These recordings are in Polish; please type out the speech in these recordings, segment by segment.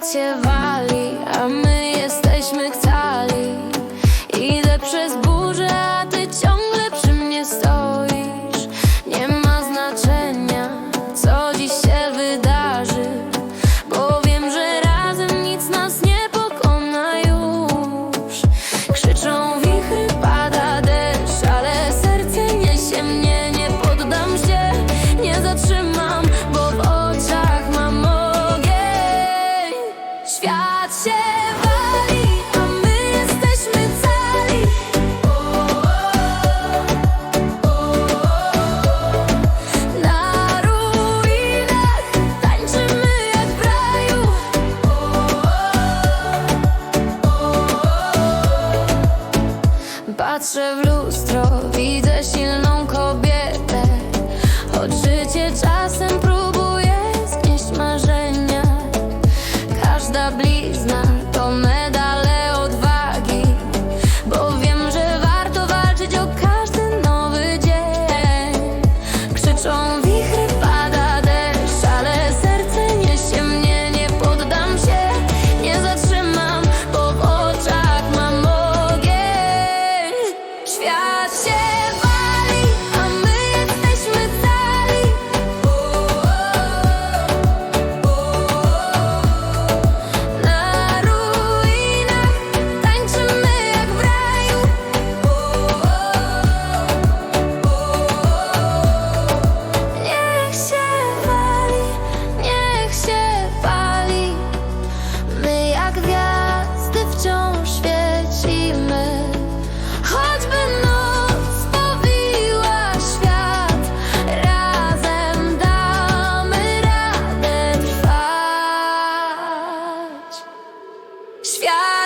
танцевали patrzę w lustro, widzę silną kobietę, choć życie czasem próbuje.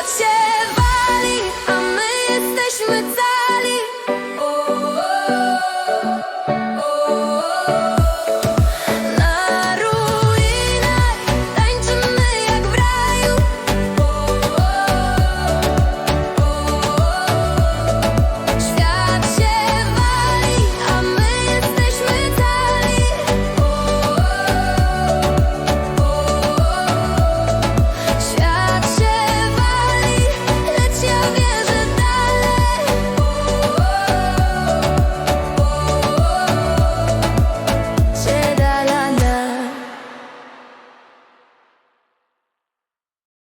touch.